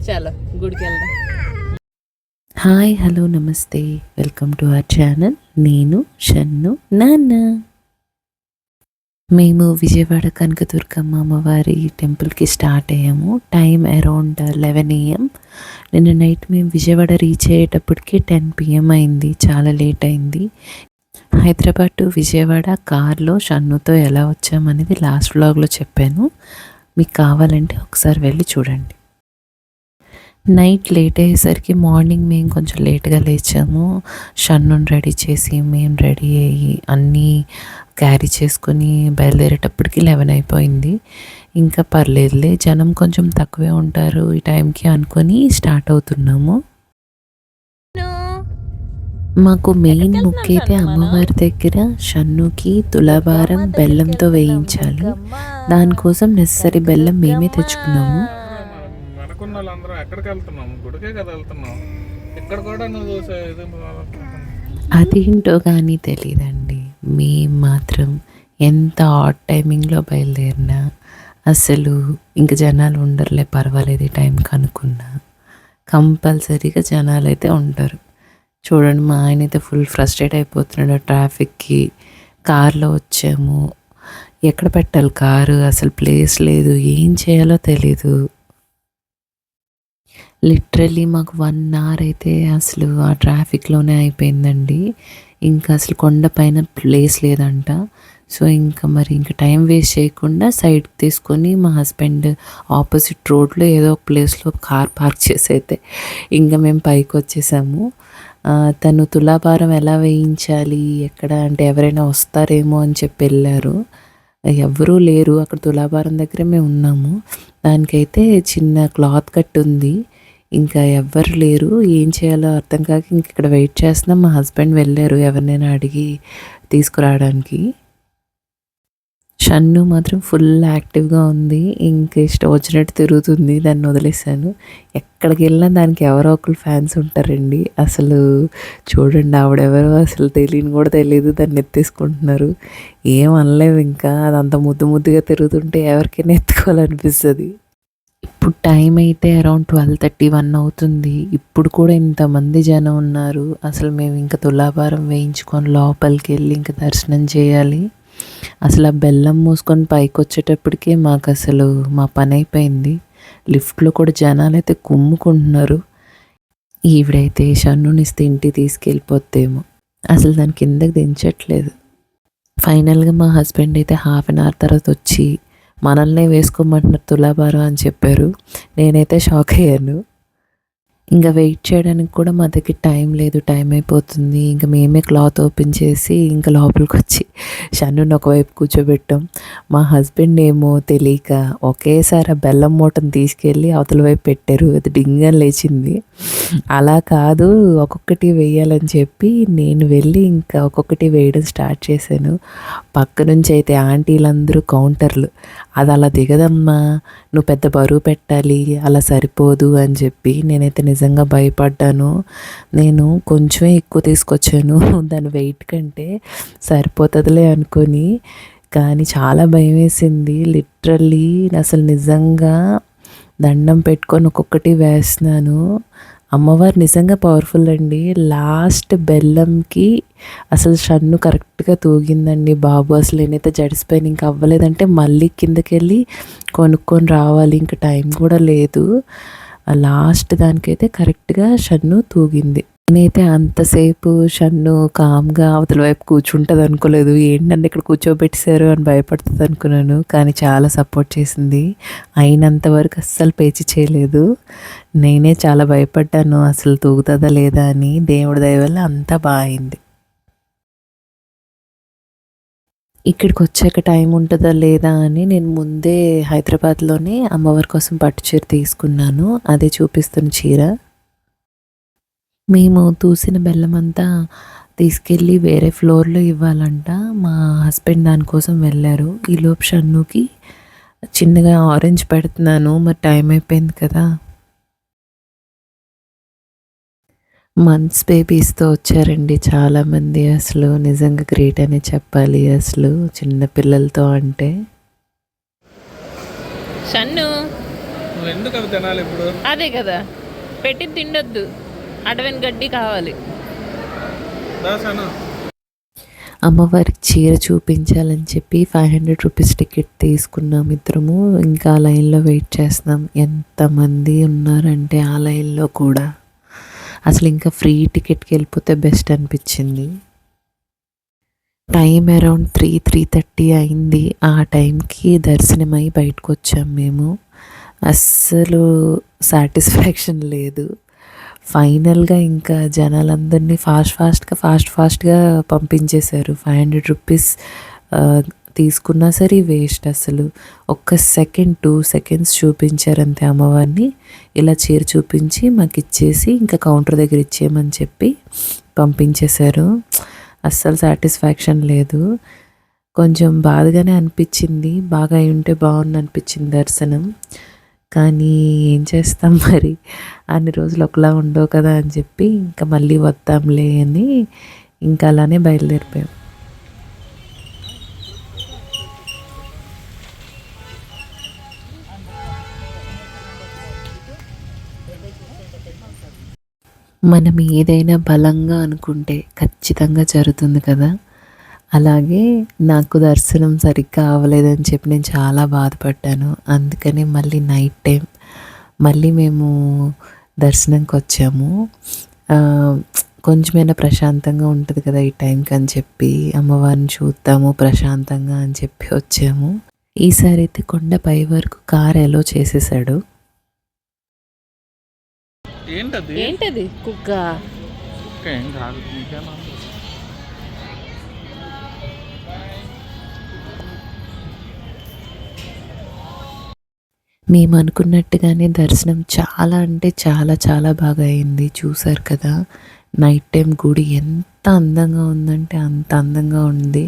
చలో గుడికి వెళ్దాం. హాయ్ హలో నమస్తే. Welcome to our channel. నేను షన్ను నాన్న. మేము విజయవాడ కనకదుర్గమ్మ అమ్మవారి టెంపుల్కి స్టార్ట్ అయ్యాము. Time around eleven AM. నిన్న నైట్ మేము విజయవాడ రీచ్ అయ్యేటప్పటికి టెన్ పిఎం అయింది. చాలా లేట్ అయింది. హైదరాబాద్ టు విజయవాడ కార్లో షన్నుతో ఎలా వచ్చామనేది లాస్ట్ వ్లాగ్లో చెప్పాను. మీకు కావాలంటే ఒకసారి వెళ్ళి చూడండి. నైట్ లేట్ అయ్యేసరికి మార్నింగ్ మేము కొంచెం లేట్గా లేచాము. షన్నుని రెడీ చేసి మేము రెడీ అయ్యి అన్నీ క్యారీ చేసుకొని బయలుదేరేటప్పటికి లెవెన్ అయిపోయింది. ఇంకా పర్లేదులే జనం కొంచెం తక్కువే ఉంటారు ఈ టైంకి అనుకొని స్టార్ట్ అవుతున్నాము. మాకు మెయిన్ ముక్క అయితే అమ్మవారి దగ్గర షన్నుకి తులాభారం బెల్లంతో వేయించాలి. దానికోసం నెసరీ బెల్లం మేమే తెచ్చుకున్నాము. వాళ్ళందరం ఎక్కడికి వెళ్తున్నాము? గుడికే కదా వెళ్తున్నాం. ఇక్కడ కూడా నువ్వు ఇది అదేంటో కానీ తెలియదండి మేము మాత్రం ఎంత ఆట్ టైమింగ్లో బయలుదేరినా అసలు ఇంక జనాలు ఉండరులే పర్వాలేదు ఈ కనుక్కున్నా కంపల్సరీగా జనాలు అయితే ఉంటారు చూడండి మా ఆయన అయితే ఫుల్ ఫ్రస్ట్రేట్ అయిపోతున్నాడు ట్రాఫిక్కి. కార్లో వచ్చాము. ఎక్కడ పెట్టాలి కారు? అసలు ప్లేస్ లేదు. ఏం చేయాలో తెలీదు. లిటరలీ మాకు వన్ అవర్ అయితే అసలు ఆ ట్రాఫిక్లోనే అయిపోయిందండి. ఇంకా అసలు కొండ పైన ప్లేస్ లేదంట. సో ఇంకా మరి ఇంకా టైం వేస్ట్ చేయకుండా సైడ్ తీసుకొని మా హస్బెండ్ ఆపోజిట్ రోడ్లో ఏదో ఒక ప్లేస్లో కార్ పార్క్ చేసి అయితే ఇంకా మేము పైకి వచ్చేసాము. తను తులాభారం ఎలా వేయించాలి ఎక్కడ అంటే ఎవరైనా వస్తారేమో అని చెప్పి వెళ్ళారు. ఎవ్వరూ లేరు అక్కడ తులాభారం దగ్గర మేము ఉన్నాము. దానికైతే చిన్న క్లాత్ కట్ ఉంది. ఇంకా ఎవ్వరు లేరు. ఏం చేయాలో అర్థం కాక ఇంక ఇక్కడ వెయిట్ చేస్తున్నాం. మా హస్బెండ్ వెళ్ళారు. ఎవరినైనా అడిగి తీసుకురావడానికి. షన్ను మాత్రం ఫుల్ యాక్టివ్గా ఉంది. ఇంక ఇష్టం వచ్చినట్టు తిరుగుతుంది. దాన్ని వదిలేసాను ఎక్కడికి వెళ్ళినా దానికి ఎవరో ఒకరు ఫ్యాన్స్ ఉంటారండి. అసలు చూడండి ఆవిడెవరో అసలు తెలియని కూడా తెలియదు. దాన్ని ఎత్తేసుకుంటున్నారు. ఏం అనలేవు ఇంకా. అదంత ముద్దు ముద్దుగా తిరుగుతుంటే ఎవరికైనా ఎత్తుకోవాలనిపిస్తుంది. ఇప్పుడు టైం అయితే అరౌండ్ ట్వెల్వ్ థర్టీ వన్ అవుతుంది. ఇప్పుడు కూడా ఇంతమంది జనం ఉన్నారు. అసలు మేము ఇంకా తులాభారం వేయించుకొని లోపలికి వెళ్ళి ఇంకా దర్శనం చేయాలి. అసలు ఆ బెల్లం మూసుకొని పైకి వచ్చేటప్పటికే మాకు అసలు మా పని అయిపోయింది. లిఫ్ట్లో కూడా జనాలు అయితే కుమ్ముకుంటున్నారు. ఈవిడైతే షన్నుని ఇస్తే ఇంటికి తీసుకెళ్ళిపోతేమో అసలు దాని కిందకి దించట్లేదు. ఫైనల్గా మా హస్బెండ్ అయితే హాఫ్ అన్ అవర్ తర్వాత వచ్చి మనల్నే వేసుకోమంటున్నారు తులాభారం అని చెప్పారు. నేనైతే షాక్ అయ్యాను. ఇంకా వెయిట్ చేయడానికి కూడా మా దగ్గర టైం లేదు టైం అయిపోతుంది. ఇంకా మేమే క్లాత్ ఓపెన్ చేసి ఇంకా లోపలికి వచ్చి షన్నుని ఒకవైపు కూర్చోబెట్టాం. మా హస్బెండ్ ఏమో తెలియక ఒకేసారి ఆ బెల్లం మూటను తీసుకెళ్ళి అవతల వైపు పెట్టారు. అది డింగని లేచింది. అలా కాదు ఒక్కొక్కటి వేయాలని చెప్పి నేను వెళ్ళి ఇంకా ఒక్కొక్కటి వేయడం స్టార్ట్ చేశాను. పక్క నుంచి అయితే ఆంటీలందరూ కౌంటర్లు. అది అలా దిగదమ్మా నువ్వు పెద్ద బరువు పెట్టాలి అలా సరిపోదు అని చెప్పి నేనైతే నిజంగా భయపడ్డాను. నేను కొంచెమే ఎక్కువ తీసుకొచ్చాను దాని వెయిట్ కంటే సరిపోతుందిలే అనుకొని. కానీ చాలా భయం వేసింది లిటరల్లీ. అసలు నిజంగా దండం పెట్టుకొని ఒక్కొక్కటి వేస్తున్నాను. అమ్మవారు నిజంగా పవర్ఫుల్ అండి. లాస్ట్ బెల్లంకి అసలు షన్ను కరెక్ట్గా తూగిందండి బాబు. అసలు నేనైతే జడిసిపోయిన ఇంకా అవ్వలేదంటే మళ్ళీ కిందకి వెళ్ళి కొనుక్కొని రావాలి ఇంకా టైం కూడా లేదు. లాస్ట్ దానికైతే కరెక్ట్గా షన్ను తూగింది. నేనైతే అంతసేపు షన్ను కామ్గా అవతల వైపు కూర్చుంటుంది అనుకోలేదు. ఏంటంటే ఇక్కడ కూర్చోబెట్టేశారు అని భయపడుతుంది అనుకున్నాను. కానీ చాలా సపోర్ట్ చేసింది. అయినంత వరకు అస్సలు పేచి చేయలేదు. నేనే చాలా భయపడ్డాను. అసలు తూగుతుందా లేదా అని దేవుడి దయ వల్ల అంతా బాగైంది. ఇక్కడికి వచ్చాక టైం ఉంటుందా లేదా అని నేను ముందే హైదరాబాద్లోనే అమ్మవారి కోసం పట్టు చీర తీసుకున్నాను. అదే చూపిస్తున్న చీర. మేము తూసిన బెల్లం అంతా తీసుకెళ్ళి వేరే ఫ్లోర్లో ఇవ్వాలంట. మా హస్బెండ్ దానికోసం వెళ్ళారు. ఈలోపు షన్నుకి చిన్నగా ఆరెంజ్ పెడుతున్నాను. మరి టైం అయిపోయింది కదా. మంత్స్ బేబీస్తో వచ్చారండి చాలామంది అసలు. నిజంగా గ్రేట్ అని చెప్పాలి అసలు. చిన్న పిల్లలతో అంటే. షన్ను. అదే కదా. పెట్టి తిండొద్దు. అడవిన గడ్డి కావాలి. దాసాను? అమ్మవారికి చీర చూపించాలని చెప్పి ఫైవ్ హండ్రెడ్ రూపీస్ టికెట్ తీసుకున్నాం ఇద్దరము. ఇంకా లైన్లో వెయిట్ చేస్తున్నాం. ఎంతమంది ఉన్నారంటే ఆ లైన్లో కూడా. అసలు ఇంకా ఫ్రీ టికెట్కి వెళ్ళిపోతే బెస్ట్ అనిపించింది. Time around three three thirty అయింది. ఆ టైంకి దర్శనమై బయటకు వచ్చాం మేము. అస్సలు సాటిస్ఫాక్షన్ లేదు. ఫైనల్గా ఇంకా జనాలందరినీ ఫాస్ట్ ఫాస్ట్గా ఫాస్ట్ ఫాస్ట్గా పంపించేశారు. ఫైవ్ హండ్రెడ్ రూపీస్ తీసుకున్నా సరే వేస్ట్ అసలు. ఒక్క సెకండ్ టూ సెకండ్స్ చూపించారు అంతే అమ్మవారిని. ఇలా చీర చూపించి మాకు ఇచ్చేసి ఇంకా కౌంటర్ దగ్గర ఇచ్చేయమని చెప్పి పంపించేశారు. అస్సలు సాటిస్ఫాక్షన్ లేదు. కొంచెం బాధగానే అనిపించింది. బాగా అయి ఉంటే బాగుంది అనిపించింది దర్శనం. కానీ ఏం చేస్తాం మరి? అన్ని రోజులు ఒకలా ఉండవు కదా అని చెప్పి ఇంకా మళ్ళీ వద్దాంలే అని ఇంకా అలానే బయలుదేరిపోయాం. మనం ఏదైనా బలంగా అనుకుంటే ఖచ్చితంగా జరుగుతుంది కదా? అలాగే నాకు దర్శనం సరిగ్గా అవ్వలేదని చెప్పి నేను చాలా బాధపడ్డాను. అందుకని మళ్ళీ నైట్ టైం మళ్ళీ మేము దర్శనంకి వచ్చాము. కొంచెమైనా ప్రశాంతంగా ఉంటుంది కదా ఈ టైంకి అని చెప్పి అమ్మవారిని చూద్దాము ప్రశాంతంగా అని చెప్పి వచ్చాము. ఈసారి అయితే కొండ పై వరకు కార్ ఎలో చేసేసాడు. ఏంటది? ఏంటది? కుక్క? మేము అనుకున్నట్టుగానే దర్శనం చాలా అంటే చాలా చాలా బాగా అయింది. చూసారు కదా నైట్ టైం గుడి ఎంత అందంగా ఉందంటే అంత అందంగా ఉంది.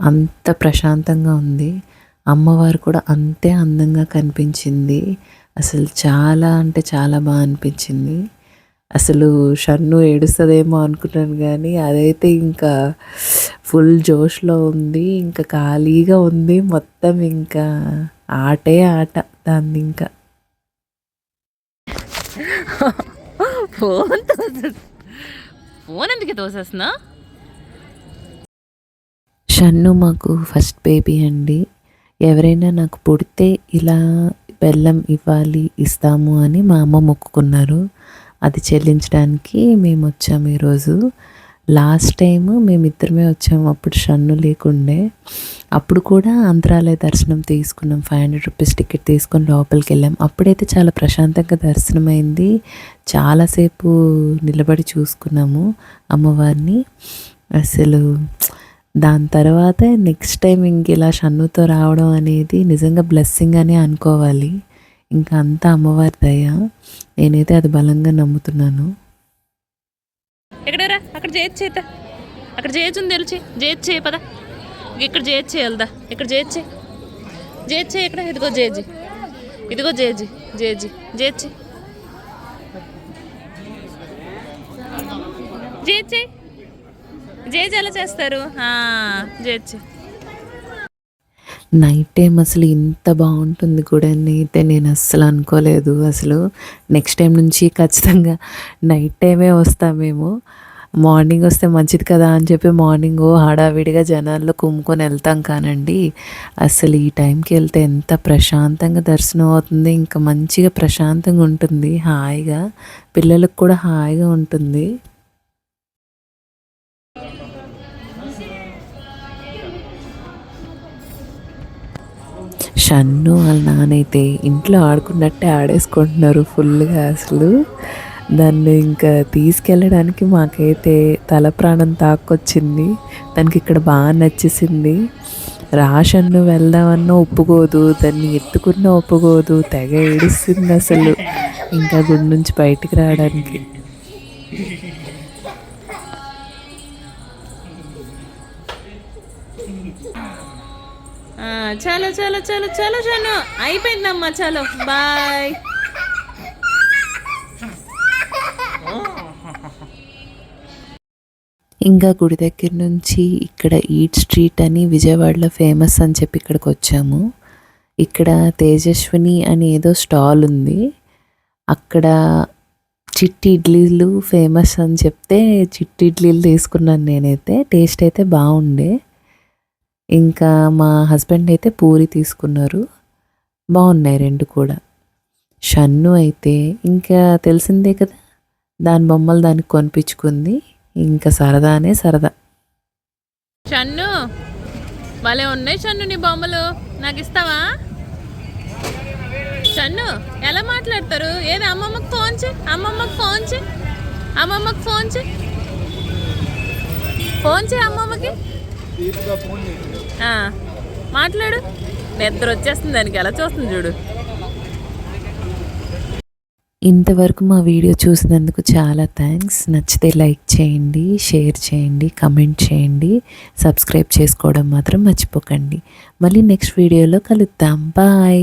అంత ప్రశాంతంగా ఉంది. అమ్మవారు కూడా అంతే అందంగా కనిపించింది. అసలు చాలా అంటే చాలా బాగా అనిపించింది. అసలు షన్ను ఏడుస్తుందేమో అనుకున్నాను కానీ అదైతే ఇంకా ఫుల్ జోష్లో ఉంది. ఇంకా ఖాళీగా ఉంది మొత్తం ఇంకా. ఆటే ఆట దాన్ని ఇంకా. ఫోన్ ఫోన్ ఎందుకు తోసేస్తున్నా? షన్ను మాకు ఫస్ట్ బేబీ అండి. ఎవరైనా నాకు పుడితే ఇలా బెల్లం ఇవ్వాలి ఇస్తాము అని మా అమ్మ మొక్కుకున్నారు. అది చెల్లించడానికి మేము వచ్చాము ఈరోజు. లాస్ట్ టైం మేమిద్దరమే వచ్చాము. అప్పుడు షన్ను లేకుండే. అప్పుడు కూడా అంతరాలయ దర్శనం తీసుకున్నాం. ఫైవ్ హండ్రెడ్ రూపీస్ టికెట్ తీసుకొని లోపలికి వెళ్ళాం అప్పుడైతే చాలా ప్రశాంతంగా దర్శనం అయింది చాలాసేపు నిలబడి చూసుకున్నాము అమ్మవారిని. అసలు దాని తర్వాత నెక్స్ట్ టైం ఇంక ఇలా షన్నుతో రావడం అనేది నిజంగా బ్లెస్సింగ్ అనే అనుకోవాలి. ఇంకా అంతా అమ్మవారి దయ. నేనైతే అది బలంగా నమ్ముతున్నాను. ఎక్కడరా? అక్కడ చేయొచ్చు చేత అక్కడ చేయొచ్చు ఉంది తెలిసి చేయొచ్చు చేయ పదా. ఇక్కడ చేయొచ్చు వెళ్దా. ఇక్కడ చేయొచ్చు చేయొచ్చు ఇక్కడ ఇదిగో జేజీ ఇదిగో జేజీ జేజీ జేజీ జేజీ జేజీ ఎలా చేస్తారు? జేజీ నైట్ టైం అసలు ఇంత బాగుంటుంది కూడా అయితే నేను అస్సలు అనుకోలేదు. అసలు నెక్స్ట్ టైం నుంచి ఖచ్చితంగా నైట్ టైమే వస్తామేమో మార్నింగ్ వస్తే మంచిది కదా అని చెప్పి మార్నింగ్ హడావిడిగా జనాల్లో కుమ్ముకొని వెళ్తాం కానండి. అసలు ఈ టైంకి వెళ్తే ఎంత ప్రశాంతంగా దర్శనం అవుతుంది. ఇంకా మంచిగా ప్రశాంతంగా ఉంటుంది. హాయిగా పిల్లలకు కూడా హాయిగా ఉంటుంది. షన్ను వాళ్ళ నానైతే ఇంట్లో ఆడుకున్నట్టే ఆడేసుకుంటున్నారు ఫుల్గా అసలు. దాన్ని ఇంకా తీసుకెళ్ళడానికి మాకైతే తల ప్రాణం తాక్కొచ్చింది. దానికి ఇక్కడ బాగా నచ్చేసింది. రాషన్ను వెళ్దామన్నా ఒప్పుకోదు దాన్ని ఎత్తుకున్నా ఒప్పుకోదు తెగ ఏడుస్తుంది అసలు. ఇంకా గుడి నుంచి బయటికి రావడానికి. చలో చలో చలో చలో చాలా. అయిపోయిందమ్మా చలో. బాయ్. ఇంకా గుడి దగ్గర నుంచి ఇక్కడ ఈట్ స్ట్రీట్ అని విజయవాడలో ఫేమస్ అని చెప్పి ఇక్కడికి వచ్చాము. ఇక్కడ తేజస్విని అని ఏదో స్టాల్ ఉంది. అక్కడ చిట్టి ఇడ్లీలు ఫేమస్ అని చెప్తే చిట్టి ఇడ్లీలు తీసుకున్నాను నేనైతే. టేస్ట్ అయితే బాగుండే. ఇంకా మా హస్బెండ్ అయితే పూరి తీసుకున్నారు. బాగున్నాయి రెండు కూడా. షన్ను అయితే ఇంకా తెలిసిందే కదా దాని బొమ్మలు దానికి కొనిపించుకుంది. ఇంకా సరదానే సరదా. షన్ను భలే ఉన్నాయి షన్ను నీ బొమ్మలు. నాకు ఇస్తావా? షన్ను ఎలా మాట్లాడతారు? ఏది అమ్మమ్మకి ఫోన్ చే అమ్మమ్మకి ఫోన్ చే అమ్మమ్మకి ఫోన్ చే ఫోన్ చే అమ్మమ్మకి. మాట్లాడు. నిద్ర వచ్చేస్తుంది దానికి ఎలా చూస్తుంది చూడు. ఇంతవరకు మా వీడియో చూసినందుకు చాలా థ్యాంక్స్ నచ్చితే లైక్ చేయండి షేర్ చేయండి కమెంట్ చేయండి సబ్స్క్రైబ్ చేసుకోవడం మాత్రం మర్చిపోకండి. మళ్ళీ నెక్స్ట్ వీడియోలో కలుద్దాం. బాయ్